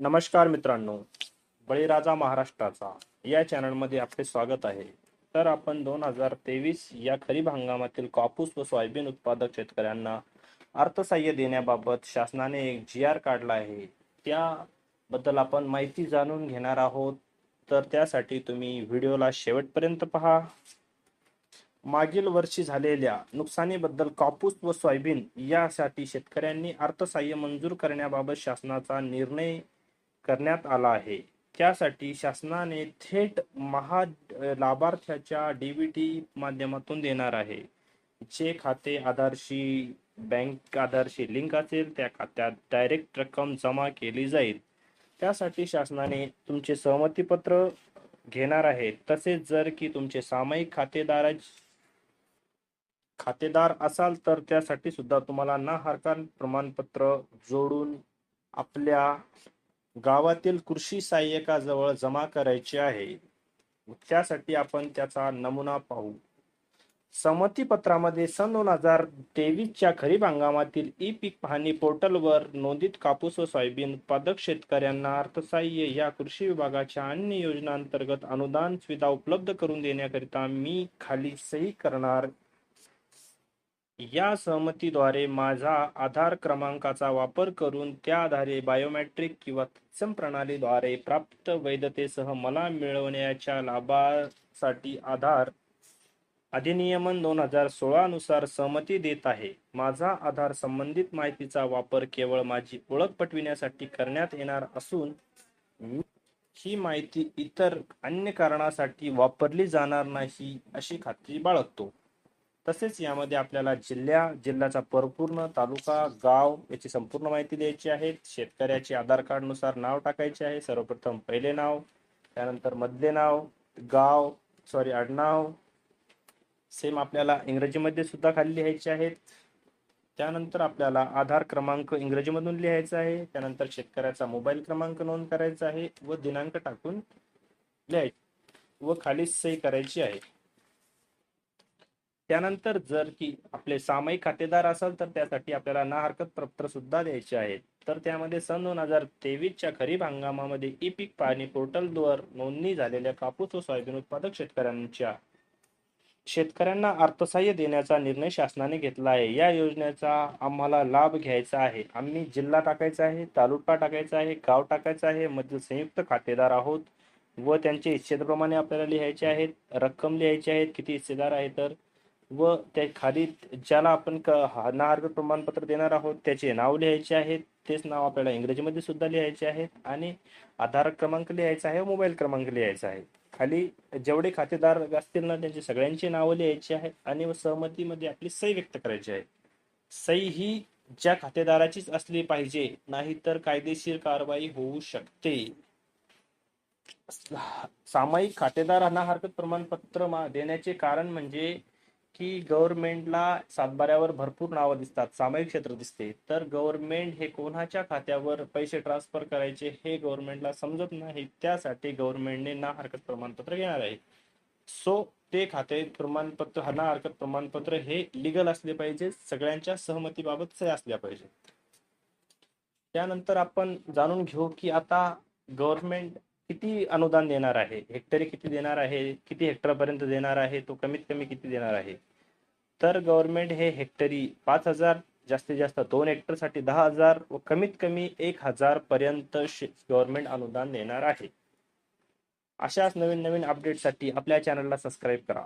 नमस्कार मित्रांनो बळीराजा महाराष्ट्राचा या चॅनलमध्ये आपले स्वागत आहे. तर आपण दोन हजार तेवीस या खरीप हंगामातील कापूस व सोयाबीन उत्पादक शेतकऱ्यांना अर्थसहाय्य देण्याबाबत शासनाने एक जी आर काढला आहे. त्याबद्दल आपण माहिती जाणून घेणार आहोत. तर त्यासाठी तुम्ही व्हिडिओला शेवटपर्यंत पहा. मागील वर्षी झालेल्या नुकसानीबद्दल कापूस व सोयाबीन यासाठी शेतकऱ्यांनी अर्थसहाय्य मंजूर करण्याबाबत शासनाचा निर्णय करण्यात आला आहे. त्यासाठी शासनाने थेट महा लाभार्थ्याच्या डीबीटी माध्यमातून देणार आहे. जे खाते आधारशी बँक आधारशी लिंक असेल त्या खात्यात डायरेक्ट रक्कम जमा केली जाईल. त्यासाठी शासनाने तुमचे सहमतीपत्र घेणार आहे. तसेच जर की तुमचे सामायिक खातेदार खातेदार असाल तर त्यासाठी सुद्धा तुम्हाला ना हरकत प्रमाणपत्र जोडून आपल्या गावातील कृषी सहाय्यकाजवळ जमा करायचे आहे. त्यासाठी आपण त्याचा नमुना पाहू. संमतीपत्रामध्ये सन दोन हजार तेवीसच्या खरीप हंगामातील ई पीक पाहणी पोर्टलवर नोंदित कापूस व सोयाबीन उत्पादक शेतकऱ्यांना अर्थसहाय्य या कृषी विभागाच्या अन्य योजनांतर्गत अनुदान सुविधा उपलब्ध करून देण्याकरिता मी खाली सही करणार या सहमतीद्वारे माझा आधार क्रमांकाचा वापर करून त्या आधारे बायोमॅट्रिक किंवा तत्सम प्रणालीद्वारे प्राप्त वैधतेसह मला मिळवण्याच्या लाभासाठी आधार अधिनियमन दोन हजार सोळा नुसार सहमती देत आहे. माझा आधार संबंधित माहितीचा वापर केवळ माझी ओळख पटविण्यासाठी करण्यात येणार असून मी ही माहिती इतर अन्य कारणासाठी वापरली जाणार नाही अशी खात्री बाळगतो. तसेच यामध्ये आपल्याला जिल्ह्या जिल्ह्याचा परिपूर्ण तालुका गाव याची संपूर्ण माहिती द्यायची आहे. शेतकऱ्याचे आधार कार्डनुसार नाव टाकायचे आहे. सर्वप्रथम पहिले नाव त्यानंतर मधले नाव गाव सॉरी आडनाव. सेम आपल्याला इंग्रजीमध्ये सुद्धा खाली लिहायचे आहेत. त्यानंतर आपल्याला आधार क्रमांक इंग्रजीमधून लिहायचा आहे. त्यानंतर शेतकऱ्याचा मोबाईल क्रमांक नोंद करायचा आहे व दिनांक टाकून लिहायचे. व खाली सही करायची आहे. त्यानंतर जर की आपले सामायिक खातेदार असाल तर त्यासाठी आपल्याला ना हरकत पत्र सुद्धा द्यायचे आहेत. तर त्यामध्ये सन दोन हजार तेवीसच्या खरीप हंगामामध्ये ई पीक पाहणी पोर्टलवर नोंदणी झालेल्या कापूस व सोयाबीन उत्पादक शेतकऱ्यांच्या शेतकऱ्यांना अर्थसहाय्य देण्याचा निर्णय शासनाने घेतला आहे. या योजनेचा आम्हाला लाभ घ्यायचा आहे. आम्ही जिल्हा टाकायचा आहे तालुका टाकायचा आहे गाव टाकायचा आहे मधील संयुक्त खातेदार आहोत व त्यांचे हिस्सेप्रमाणे आपल्याला लिहायचे आहेत रक्कम लिहायची आहेत किती हिस्सेदार आहे तर व त्या खाली ज्याला आपण ना प्रमाणपत्र देणार आहोत त्याचे नाव लिहायचे आहेत तेच नाव आपल्याला इंग्रजीमध्ये सुद्धा लिहायचे आहेत आणि आधार क्रमांक लिहायचा आहे मोबाईल क्रमांक लिहायचा आहे. खाली जेवढे खातेदार असतील ना त्यांची सगळ्यांची नावं लिहायची आहेत आणि सहमतीमध्ये आपली सही व्यक्त करायची आहे. सही ही ज्या खातेदाराचीच असली पाहिजे नाहीतर कायदेशीर कारवाई होऊ शकते. सामायिक खातेदारांना हरकत प्रमाणपत्र देण्याचे कारण म्हणजे की गव्हर्नमेंटला सातबाऱ्यावर भरपूर नावं दिसतात सामायिक क्षेत्र दिसते. तर गव्हर्नमेंट हे कोणाच्या खात्यावर पैसे ट्रान्सफर करायचे हे गव्हर्नमेंटला समजत नाही त्यासाठी गव्हर्नमेंटने ना हरकत प्रमाणपत्र घेणार आहे. सो ते खाते प्रमाणपत्र ना हरकत प्रमाणपत्र हे लिगल असले पाहिजे सगळ्यांच्या सहमतीबाबत सह्या असल्या पाहिजे. त्यानंतर आपण जाणून घेऊ की आता गव्हर्नमेंट किती अनुदान देणार आहे? हेक्टरी किती देणार आहे? किती हेक्टरपर्यंत देणार आहे? तो कमीत कमी किती देणार आहे? तर गव्हर्नमेंट हे हेक्टरी पाच हजार जास्तीत जास्त दोन हेक्टरसाठी दहा हजार व कमीत कमी एक हजार पर्यंत गव्हर्नमेंट अनुदान देणार आहे. अशाच नवीन नवीन अपडेटसाठी आपल्या चॅनलला सबस्क्राईब करा.